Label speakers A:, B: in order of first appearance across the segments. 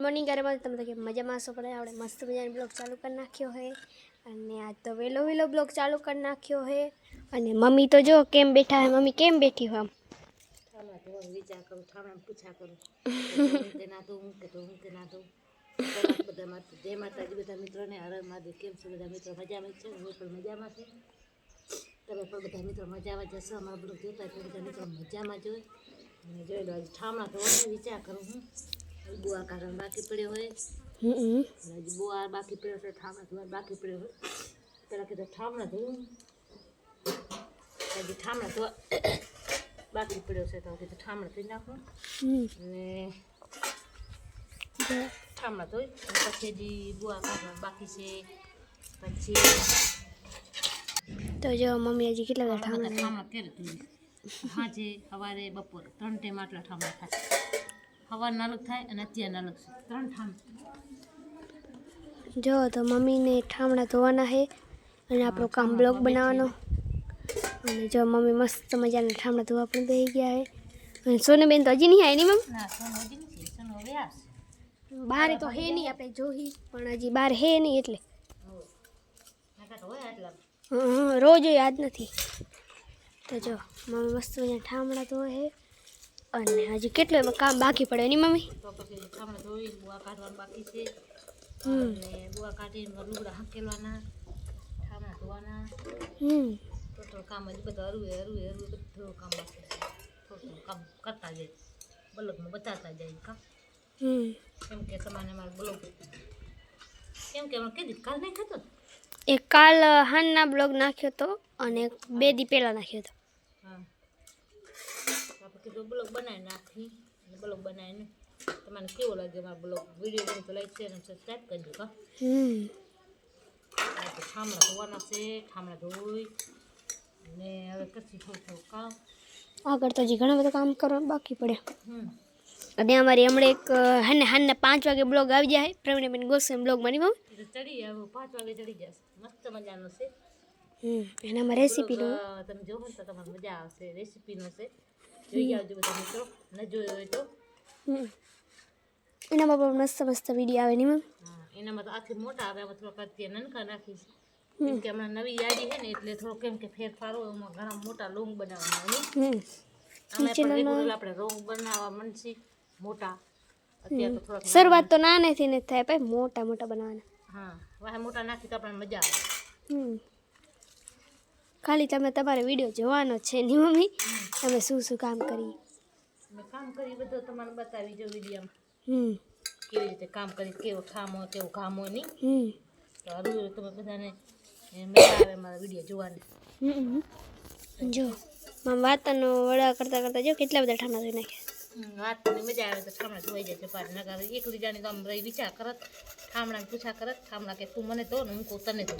A: Morning garba તમે તો કે મજામાં છો પડે આપણે મસ્ત મજાનો બ્લોગ ચાલુ કરી નાખ્યો છે અને આજ તો વહેલો વહેલો બ્લોગ ચાલુ કરી નાખ્યો છે અને મમ્મી તો જો કેમ બેઠા હે મમ્મી કેમ બેઠી હોય આમ
B: ઠામા તો વિચાર કરું ઠામા પૂછા કરું હું તે ના દઉં હું કે તો હું તે ના દઉં પહેલા બધા માતા જય માતાજી બધા મિત્રોને હર મહાદેવ કેમ છે બધા મિત્રો મજામાં જ છે હું પણ મજામાં છું તમે પણ બધા મિત્રો મજામાં જશો અમારા બ્લોગ જોતા હોય તો બધા મિત્રો મજામાં જોઈ અને જોઈ લો આજે ઠામણા તો વિચાર કરું હું બુઆ કારણ બાકી પડ્યો હોય. હજી બુઆ બાકી પડ્યો છે ઠામણા ધોવા બાકી પડ્યો હોય. પેલા કીધું ઠામણા ધોવું. હજી ઠામણા ધોવા બાકી પડ્યો છે તો કીધું ઠામણા ધોઈ નાખું. અને ઠામણા ધોઈ પછી હજી બુઆ કારણ બાકી છે. પછી
A: તો જો મમ્મી હજી કેટલા ઠામણા
B: ઠામણા ક્યારે તું સાંજે સવારે બપોરે ત્રણ ટાઈમ આટલા ઠામણા થાય. સવારના અલગ થાય અને અત્યારના અલગ છે. ત્રણ ઠામ.
A: જો તો મમ્મીને ઠામણા ધોવાના છે અને આપણો કામ બ્લોગ બનાવવાનો. અને જો મમ્મી મસ્ત મજાના ઠામણા ધોવા પણ થઈ ગયા છે. અને સોનીબેન તો હજી નહીં આવી નહીં
B: આવશે.
A: બારે તો હે નહીં આપણે જોઈ પણ હજી બાર હે નહીં એટલે. રોજ યાદ નથી. તો જો મમ્મી મસ્ત મજાના ઠામડા તો હે અને હજી કેટલું એમાં કામ બાકી પડે એની મમ્મી?
B: તો પછી ઠામણા ધોઈ બુઆ કાઢવાનું બાકી છે. અને બુઆ કાઢીને લુગડા હકેલવાના ઠામણા ધોવાના.
A: હમ.
B: તો તો કામ હજી બધું હરવું હરવું હરવું બધું કામ બાકી છે. થોડું કામ કરતા જાય. બ્લોગમાં બતાવતા જાય કામ.
A: હમ.
B: કેમ કે તમારે મારો બ્લોગ કેમ કે અમે કીધી કાલ નહીં થતો
A: એક કાલ હાનના બ્લોગ નાખ્યો તો અને બે દી પહેલાં નાખ્યો હતો.
B: હા. કીધું બ્લોગ બનાવી નાખી. અને બ્લોગ બનાવીને તમારે કેવો લાગે મારો બ્લોગ? વીડિયો બને તો લાઈક શેર અને સબસ્ક્રાઈબ કરજો કા ઠામડા ધોવાના છે ઠામડા ધોઈ અને હવે પછી થોડું થોડું કામ.
A: આગળ તો હજી ઘણા બધા કામ કરવા બાકી પડ્યા.
B: હમ.
A: અને અમારી હમણાં એક હાને હાને પાંચ વાગે બ્લોગ આવી જાય. પ્રવીણબેન ગોસ્વામી બ્લોગ મારી
B: તો ચડી આવો પાંચ વાગે ચડી જશે મસ્ત મજાનો છે.
A: હમ એનામાં રેસીપીનો
B: તમે જોવો ને તો તમને મજા આવશે. રેસીપીનો છે. જોઈ આવજો બધા મિત્રો ન જોયો હોય તો.
A: એનામાં પણ મસ્ત મસ્ત વીડિયો આવે નહીં
B: મેમ એનામાં તો આથી મોટા આવે એમાં થોડાક અત્યારે નનકા નાખીશ કેમ કે હમણાં નવી યાદી છે ને એટલે થોડો કેમ કે ફેરફાર હોય એમાં ઘણા મોટા લોંગ બનાવવાના હોય
A: હમ.
B: પણ રેગ્યુલર આપણે રોંગ બનાવવા મનસી મોટા. અત્યારે તો થોડાક
A: શરૂઆત તો નાનેથી ને થાય ભાઈ. મોટા મોટા બનાવવાના.
B: હા વાહ મોટા નાખી તો આપણને મજા આવે.
A: હમ. ખાલી તમે તમારે વીડિયો જોવાનો છે નહીં મમ્મી. તમે શું શું કામ કરી?
B: મેં કામ કરી બધું તમારે બતાવી જો વિડીયોમાં.
A: હમ.
B: કેવી રીતે કામ કરી કેવો ખામો કેવો કામ નહીં
A: હમ.
B: તો હરું તમે બધાને મજા આવે મારા વીડિયો જોવાની.
A: જો મામ વાતનો વડા કરતાં કરતાં જો કેટલા બધા ઠાણા થઈ નાખ્યા.
B: હમ, વાત મજા આવે તો ઠામણા ધોઈ જાય પાર નગર એકલી જાણી તો આમ રહી વિચાર કરત ઠામણા પૂછા કરત ઠામણા કે તું મને તો ને હું કહું તને તો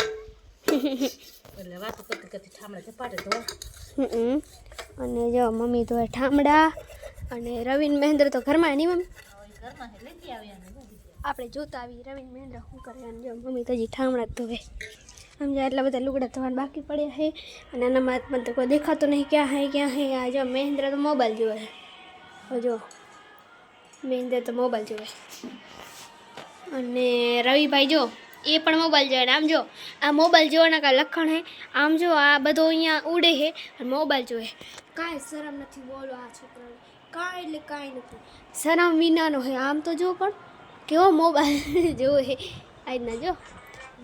B: એટલે વાતો
A: અને જો મમ્મી તો ઠામડા. અને રવિન મહેન્દ્ર તો ઘરમાં નહીં મમ્મી?
B: આને
A: આપણે જોતા આવી રવિન મહેન્દ્ર શું કરે અને જો મમ્મી તો હજી ઠામડા જ ધોવે. સમજ્યા એટલા બધા લુગડા ધોવાના બાકી પડ્યા છે. અને આનામાં મહાત્મા તો કોઈ દેખાતો નહીં ક્યાં હે ક્યાં હે આ જો મહેન્દ્ર તો મોબાઈલ જોવે જો મહેન્દ્ર તો મોબાઈલ જોવે અને રવિભાઈ જો એ પણ મોબાઈલ જોઈએ આમ જો, આ મોબાઈલ જોવાના કાંઈ લખણ હે? આમ જો, આ બધો અહીંયા ઉડે છે અને મોબાઈલ જોઈએ કાંઈ શરમ નથી, બોલો આ છોકરાને. કાંઈ એટલે કાંઈ નથી. શરમ વિનાનો હે, આમ તો જો પણ. કેવો મોબાઈલ જોવે હે. આજના જો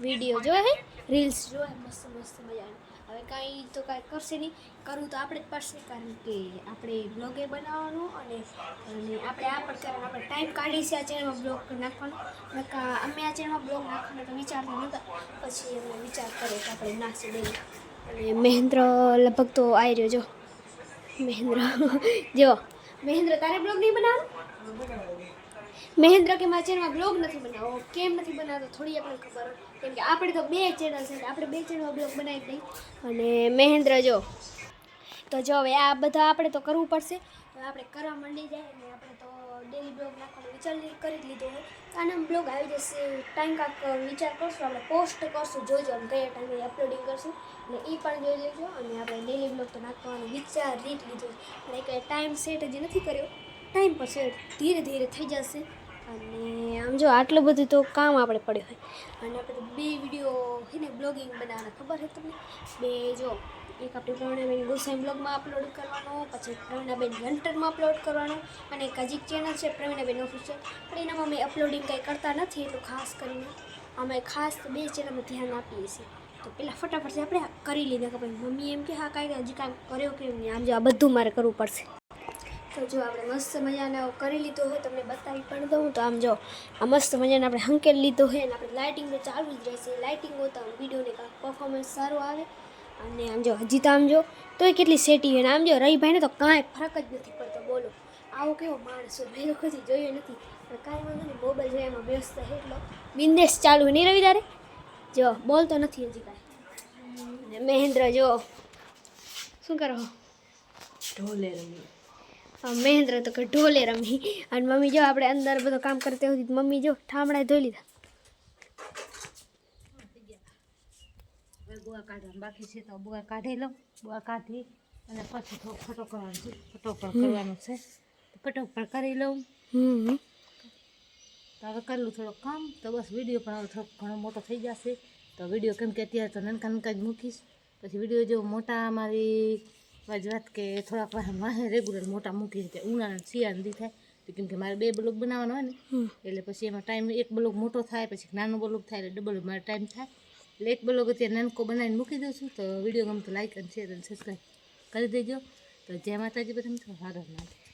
A: વીડિયો જોવે હે રીલ્સ જોવે મસ્ત મસ્ત મજાની. હવે કાંઈ તો કાંઈ કરશે નહીં. કરવું તો આપણે જ પડશે કારણ કે આપણે બ્લોગે બનાવવાનું અને અને આપણે આ પણ આપણે ટાઈમ કાઢી છે આ ચેનલમાં બ્લોગ નાખવાનો. અમે આ ચેનલમાં બ્લોગ નાખવાનો તો વિચારતા નહોતા. પછી અમે વિચાર કર્યો કે આપણે નાખી દઈએ. અને મહેન્દ્ર લગભગ તો આવી રહ્યો, જો. મહેન્દ્ર. જો. મહેન્દ્ર, તારે બ્લોગ નહીં બનાવવાનો? મહેન્દ્ર કે મારા ચેનલમાં બ્લોગ નથી બનાવવો કેમ નથી બનાવતો, થોડી આપણને ખબર. કેમ કે આપણે તો બે ચેનલ છે આપણે બે ચેનલ બ્લોગ બનાવી દઈ અને મહેન્દ્ર જો, તો જો હવે આ બધા આપણે તો કરવું પડશે. હવે આપણે કરવા માંડી જાય અને આપણે તો ડેલી બ્લોગ નાખવાનો વિચાર કરી લીધો હોય. આના બ્લોગ આવી જશે ટાઈમ કાંક વિચાર કરશું, આપણે પોસ્ટ કરશું જોજો આમ કયા ટાઈમે અપલોડિંગ કરશું. અને એ પણ જોઈ લેજો, અને આપણે ડેલી બ્લોગ તો નાખવાનો વિચાર રીત લીધો અને કંઈ ટાઈમ સેટ હજી નથી કર્યો. ટાઈમ પર સેટ ધીરે ધીરે થઈ જશે. અને આમ જો આટલું બધું તો કામ આપણે પડ્યું હોય. અને આપણે બે વીડિયો છે ને બ્લોગિંગ બનાવવાના ખબર છે તમને? બે જો, એક આપણે પ્રવીણાબેન ગોસાઈ બ્લોગમાં અપલોડ કરવાનો, પછી પ્રવીણાબેન હન્ટરમાં અપલોડ કરવાનો, અને એક હજી ચેનલ છે, પ્રવીણાબેન ઓફિશિયલ પણ એનામાં અમે અપલોડિંગ કંઈ કરતા નથી, એટલું ખાસ કરીને. અમે ખાસ બે ચેનલમાં ધ્યાન આપીએ છીએ. તો પહેલાં ફટાફટથી આપણે કરી લીધા કે ભાઈ મમ્મી એમ કે, હા કાંઈ હજી કાંઈ કર્યો કે નહીં? આમ જો આ બધું મારે કરવું પડશે. તો જો આપણે મસ્ત મજાને આવું કરી લીધો હોય, તમને બતાવી પણ દઉં તો આમ જો, આ મસ્ત મજાને આપણે હંકેલ લીધો હોય અને આપણે લાઇટિંગ તો ચાલુ જ રહેશે. લાઇટિંગ હોય તો આમ વિડીયોને કાંઈક પરફોર્મન્સ સારું આવે. અને આમ જો, હજી તો આમ જો, તોય કેટલી સેટી હોય. ને આમ જો રહીભાઈને તો કાંઈ ફરક જ નથી પડતો, બોલો. આવો કેવો માણસ હોય, મેં તો કદી જોયો નથી. પણ કાંઈ વાંધો નહીં મોબાઈલ જોઈએ એમાં વ્યસ્ત છે એટલો. બિંદેશ ચાલુ હોય નહીં રવિ તારે જો, બોલતો નથી હજી કાંઈ. અને મહેન્દ્ર, જો, શું કરો?
B: ઢોલે રમી
A: આ મહેન્દ્ર તો કે ઢોલે રમી. અને મમ્મી જો આપણે અંદર બધું કામ કરતી હતી મમ્મી જો ઠામડા ધોઈ લીધા.
B: હવે બુઆ કાઢવાનું બાકી છે તો બુઆ કાઢી લઉં. બુઆ કાઢી અને પછી થોડો ફટો કરવાનું છે. ફટો પર કરવાનું છે. ફટો પર કરી લઉં.
A: હમ.
B: તો હવે કરેલું થોડુંક કામ. તો બસ વીડિયો પણ હવે થોડોક ઘણો મોટો થઈ જશે. તો વીડિયો કેમ કે અત્યારે તો નનકા નનકા જ મૂકીશ. પછી વીડિયો જો મોટા મારી વાત વાત કે થોડાક વાહે રેગ્યુલર મોટા મૂકી શકે ઉનાળા શિયાળ દી થાય. તો કેમ કે મારે બે બ્લોક બનાવવાનો હોય ને એટલે પછી એમાં ટાઈમ એક બ્લોક મોટો થાય પછી નાનો બ્લોક થાય એટલે ડબલ મારે ટાઈમ થાય. એટલે એક બ્લોક અત્યારે નાનકો બનાવીને મૂકી દઉં છું. તો વીડિયો ગમતો લાઈક અને શેર અને સબસ્ક્રાઈબ કરી દેજો. તો જય માતાજી બધા સારો માતા